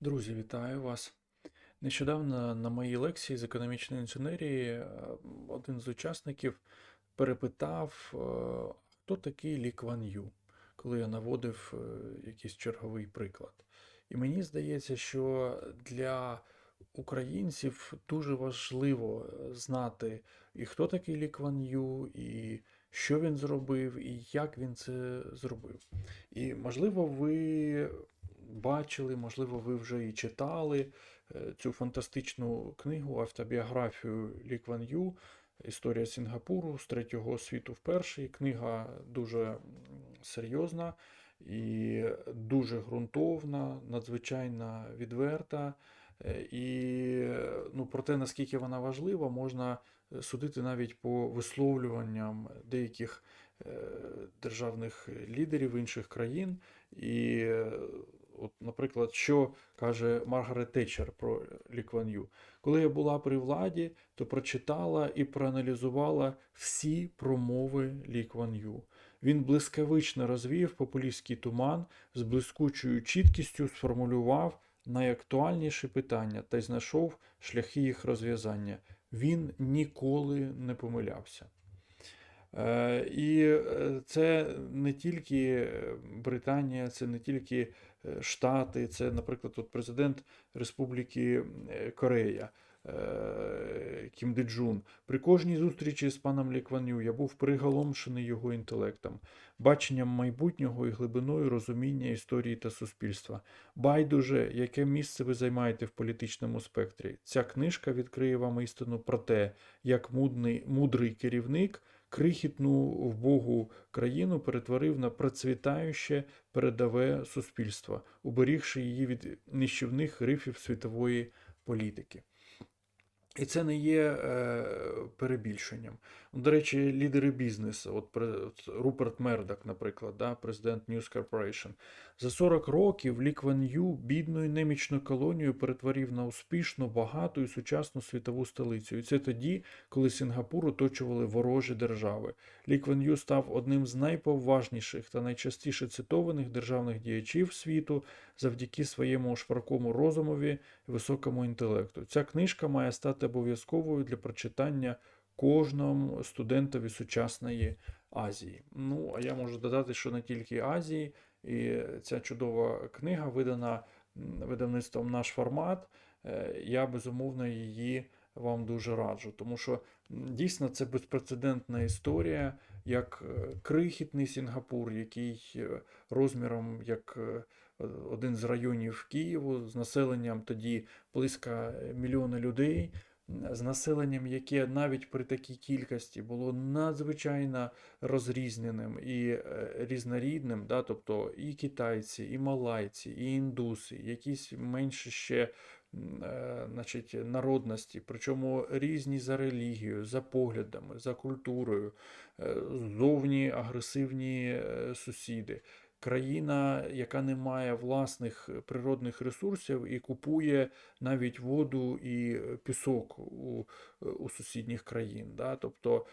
Друзі, вітаю вас. Нещодавно на моїй лекції з економічної інженерії е, один з учасників перепитав, е, хто такий Лі Кван Ю, коли я наводив е, якийсь черговий приклад. І мені здається, що для українців дуже важливо знати, і хто такий Лі Кван Ю, і що він зробив, і як він це зробив. І можливо, ви бачили, можливо, ви вже і читали е, цю фантастичну книгу, автобіографію Лі Кван Ю, Історія Сінгапуру з третього світу в перший. Книга дуже серйозна і дуже ґрунтовна, надзвичайно відверта. Е, І ну, про те, наскільки вона важлива, можна судити навіть по висловлюванням деяких е, державних лідерів інших країн. І, от, наприклад, що каже Маргарет Тетчер про Лі Кван Ю. Коли я була при владі, то прочитала і проаналізувала всі промови Лі Кван Ю. Він блискавично розвіяв популістський туман, з блискучою чіткістю сформулював найактуальніші питання та й знайшов шляхи їх розв'язання. Він ніколи не помилявся. Е, І е, це не тільки е, Британія, це не тільки Штати, це, наприклад, от президент Республіки Корея Кім Деджун. При кожній зустрічі з паном Лі Кван Ю я був приголомшений його інтелектом, баченням майбутнього і глибиною розуміння історії та суспільства. Байдуже, яке місце ви займаєте в політичному спектрі. Ця книжка відкриє вам істину про те, як мудний, мудрий керівник крихітну вбогу країну перетворив на процвітаюче передове суспільство, уберігши її від нищівних рифів світової політики. І це не є е, перебільшенням. Ну, До речі, лідери бізнесу, от Руперт Мердак, наприклад, да, президент News Corporation, за 40 років Лі Кван бідну і немічну колонію перетворив на успішну, багату і сучасну світову столицю. І це тоді, коли Сінгапур оточували ворожі держави. Лі Кван Ю став одним з найповажніших та найчастіше цитованих державних діячів світу завдяки своєму шваркому розумові і високому інтелекту. Ця книжка має стати обов'язковою для прочитання кожному студентові сучасної Азії. Ну, а я можу додати, що не тільки Азії, і ця чудова книга видана видавництвом наш формат. Е, Я безумовно її вам дуже раджу, тому що дійсно це безпрецедентна історія, як е, крихітний Сінгапур, який е, розміром як один з районів Києву з населенням тоді близько мільйона людей, з населенням, яке навіть при такій кількості було надзвичайно розрізненим і е, різнорідним, да, тобто і китайці, і малайці, і індуси, якісь менше ще е, значить, народності, причому різні за релігією, за поглядами, за культурою, е, зовні агресивні сусіди країна, яка не має власних природних ресурсів і купує навіть воду і е, пісок у, у сусідніх країн. Да? Тобто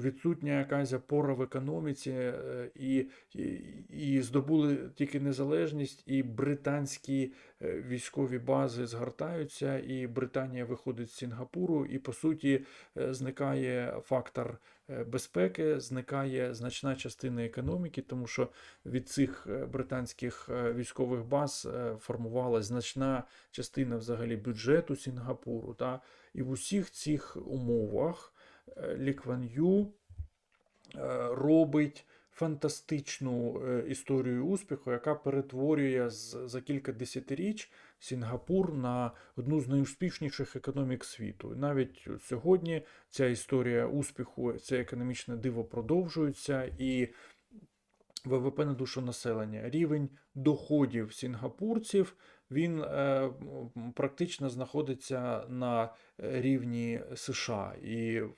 відсутня якась опора в економіці, е, і, і, і здобули тільки незалежність, і британські е, військові бази згортаються, і Британія виходить з Сінгапуру, і по суті е, зникає фактор е, безпеки, зникає значна частина економіки, тому що від цих е, британських е, військових баз е, формувалась значна частина взагалі бюджету Сінгапуру. Та? І в усіх цих умовах е, Ю е, робить фантастичну е, історію успіху, яка перетворює з, за кілька десятиріч Сінгапур на одну з найуспішніших економік світу. Навіть сьогодні ця історія успіху, це економічне диво продовжується і. ВВП на душу населення, рівень доходів сінгапурців, він е, практично знаходиться на е, рівні США. І е,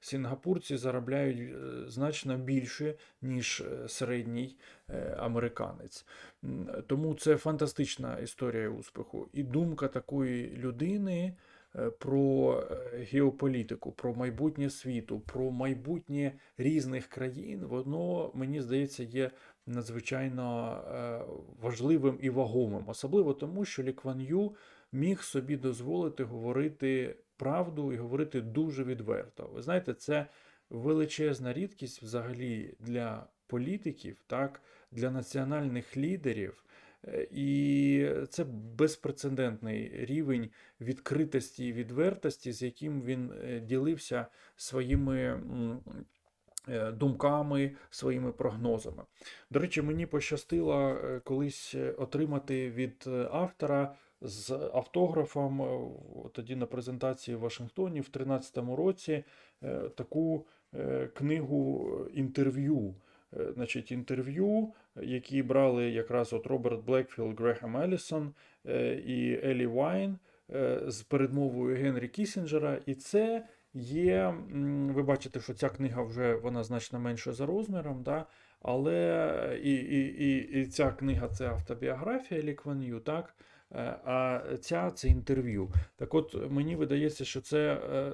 сінгапурці заробляють значно більше, ніж середній американець. Тому це фантастична історія успіху. І думка такої людини про е, геополітику, про майбутнє світу, про майбутнє різних країн, воно, мені здається, є надзвичайно е, важливим і вагомим, особливо тому, що Лі Кван Ю міг собі дозволити говорити правду і говорити дуже відверто. Ви знаєте, це величезна рідкість взагалі для політиків, так, для національних лідерів. Е, І це безпрецедентний рівень відкритості і відвертості, з яким він е, ділився своїми е, думками, своїми прогнозами. До речі, мені пощастило колись отримати від автора з автографом тоді на презентації в Вашингтоні в 2013 році таку книгу інтерв'ю. Значить, інтерв'ю, які брали якраз от Роберт Блекфілд, Грехем Елісон е, і Елі Вайн е, з передмовою Генрі Кісінджера. І це є. Ви бачите, що ця книга вже вона значно менша за розміром, да? але і, і, і, і ця книга це автобіографія Лі Ю, так? Е, А ця це інтерв'ю. Так от мені видається, що це е,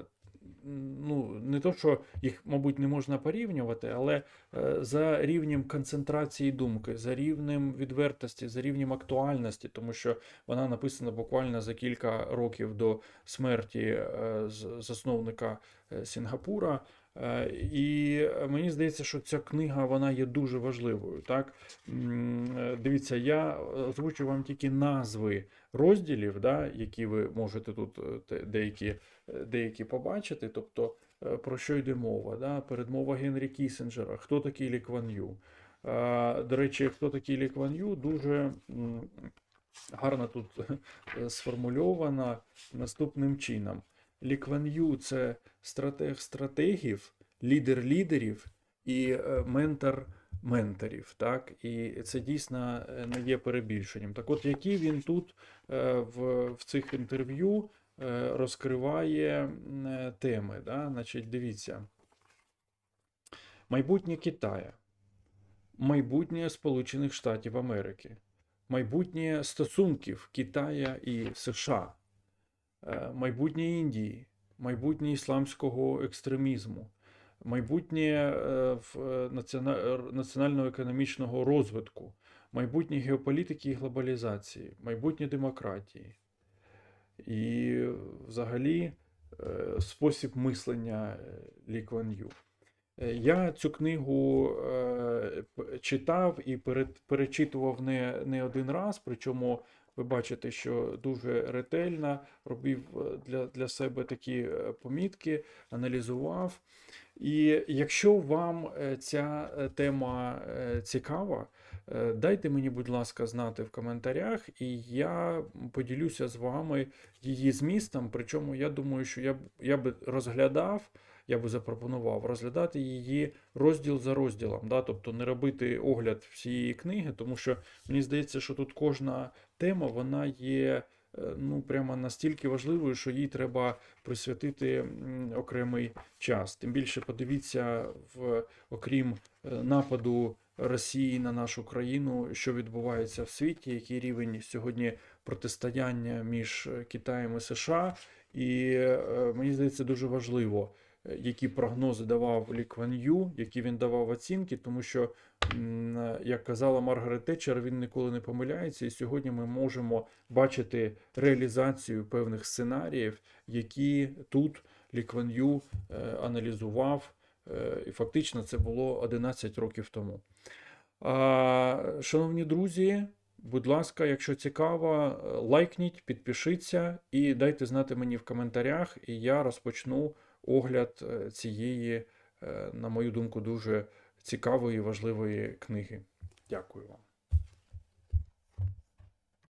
ну, не то, що їх, мабуть, не можна порівнювати, але е, за рівнем концентрації думки, за рівнем відвертості, за рівнем актуальності, тому що вона написана буквально за кілька років до смерті е, засновника Сінгапура. Е, І мені здається, що ця книга вона є дуже важливою. Так? Е, Дивіться, я озвучу вам тільки назви розділів, да, які ви можете тут е, деякі, е, деякі побачити. Тобто, е, про що йде мова? Да? Передмова Генрі Кісінджера, хто такий Лі Кван Ю. Е, До речі, хто такий Лі Кван Ю, дуже гарно тут е, сформульована наступним чином. Лі це стратег стратегів, лідер лідерів і е, ментор менторів. Так? І це дійсно е, не є перебільшенням. Так от, які він тут е, в, в цих інтерв'ю розкриває теми. Да? Значить, дивіться. Майбутнє Китая, майбутнє Сполучених Штатів Америки, майбутнє стосунків Китая і США, майбутнє Індії, майбутнє ісламського екстремізму, майбутнє е, е, національно-економічного розвитку, майбутнє геополітики і глобалізації, майбутнє демократії. І е, взагалі е, спосіб мислення е, Лі Кван Ю. Е, Я цю книгу е, читав і перечитував не один раз, причому ви бачите, що дуже ретельно робив е, для, для себе такі е, помітки, аналізував. І якщо вам е, ця е, тема е, цікава, дайте мені, будь ласка, знати в коментарях, і я поділюся з вами її змістом. Причому я думаю, що я б я би розглядав, я би запропонував розглядати її розділ за розділом, да? тобто не робити огляд всієї книги, тому що мені здається, що тут кожна тема вона є. Е, Ну, прямо настільки важливою, що їй треба присвятити окремий час. Тим більше подивіться, в, окрім е, нападу Росії на нашу країну, що відбувається в світі, який рівень сьогодні протистояння між е, Китаєм і США. І мені здається, дуже важливо, які прогнози давав Лі Ю, які він давав оцінки, тому що, е, як казала Маргарет Тетчер, він ніколи не помиляється. І сьогодні ми можемо бачити реалізацію певних сценаріїв, які тут Лі Ю е, аналізував. Е, І фактично це було 11 років тому. Шановні друзі, будь ласка, якщо цікаво, е, лайкніть, підпишіться і дайте знати мені в коментарях, і я розпочну огляд е, цієї, е, на мою думку, дуже цікавої і важливої книги. Дякую вам.